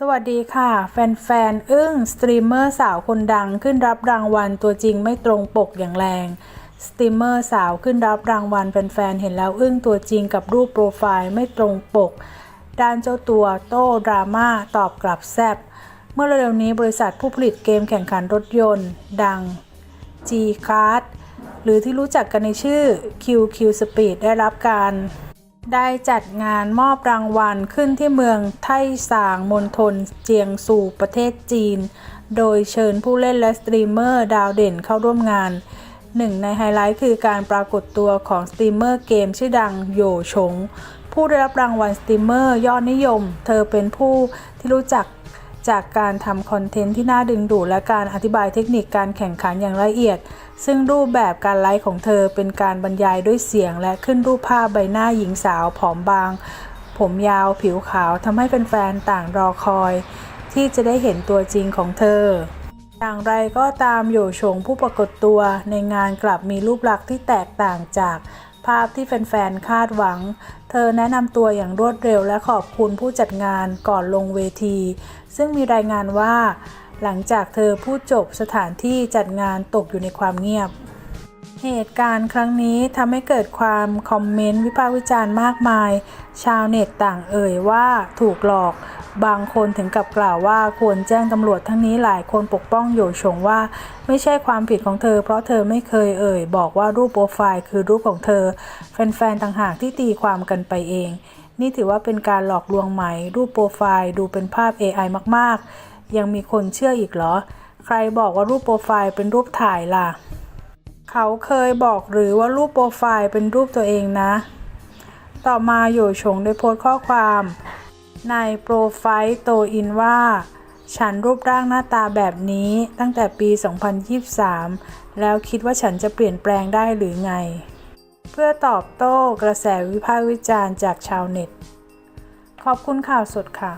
สวัสดีค่ะ แฟนๆ อึ้งสตรีมเมอร์สาวคนดังขึ้นรับรางวัลตัวจริงไม่ตรงปกอย่างแรง สตรีมเมอร์สาวขึ้นรับรางวัลแฟนๆ เห็นแล้วอึ้งตัวจริงกับรูปโปรไฟล์ไม่ตรงปก ด้านเจ้าตัวโต้ดราม่าตอบกลับแซบเมื่อเร็วๆนี้บริษัทผู้ผลิตเกมแข่งขันรถยนต์ ดัง G-Card หรือที่รู้จักกันในชื่อ QQ Speed ได้รับการ ได้จัดงานมอบรางวัลขึ้นที่เมืองไท่สางมณฑลเจียงซูประเทศจีน โดยเชิญผู้เล่นและสตรีมเมอร์ดาวเด่นเข้าร่วมงานหนึ่งในไฮไลท์คือการปรากฏตัวของสตรีมเมอร์เกมชื่อดังโยชง ผู้ได้รับรางวัลสตรีมเมอร์ยอดนิยม เธอเป็นผู้ที่รู้จัก จากการทำคอนเทนต์ที่น่าดึงดูดและการอธิบายเทคนิคการแข่งขันอย่างละเอียด ซึ่งรูปแบบการไลฟ์ของเธอเป็นการบรรยายด้วยเสียง และขึ้นรูปภาพใบหน้าหญิงสาวผอมบาง ผมยาวผิวขาวทำให้แฟนๆต่างรอคอย ที่จะได้เห็นตัวจริงของเธอ อย่างไรก็ตามโยชงผู้ปรากฏตัวในงานกลับมีรูปลักษณ์ที่แตกต่างจาก ภาพที่แฟนๆ คาดหวัง เธอแนะนำตัวอย่างรวดเร็วและขอบคุณผู้จัดงานก่อนลงเวที ซึ่งมีรายงานว่า หลังจากเธอพูดจบสถานที่จัดงานตกอยู่ในความเงียบ เหตุการณ์ครั้งนี้ทำให้เกิดความคอมเมนต์วิพากษ์วิจารณ์มากมาย ชาวเน็ตต่างเอ่ยว่าถูกหลอก บางคนถึงกับกล่าวว่าควรแจ้งตำรวจทั้งนี้หลายคนปกป้องโยชงว่า ไม่ใช่ความผิดของเธอ เพราะเธอไม่เคยเอ่ย บอกว่ารูปโปรไฟล์คือรูปของเธอ แฟนๆต่างหากที่ตีความกันไปเอง นี่ถือว่าเป็นการหลอกลวงไหม รูปโปรไฟล์ดูเป็นภาพ AI มากๆ ยังมีคนเชื่ออีกเหรอ ใครบอกว่ารูปโปรไฟล์เป็นรูปถ่ายล่ะ เขาเคยบอกหรือว่ารูปโปรไฟล์เป็นรูปตัวเองนะ ต่อมาโยชงได้โพสต์ข้อความ ในโปรไฟล์โตอินว่า ฉันรูปร่างหน้าตาแบบนี้ตั้งแต่ปี 2023 แล้วคิดว่าฉันจะเปลี่ยนแปลงได้หรือไง เพื่อตอบโต้กระแสวิพากษ์วิจารณ์จากชาวเน็ต ขอบคุณข่าวสดค่ะ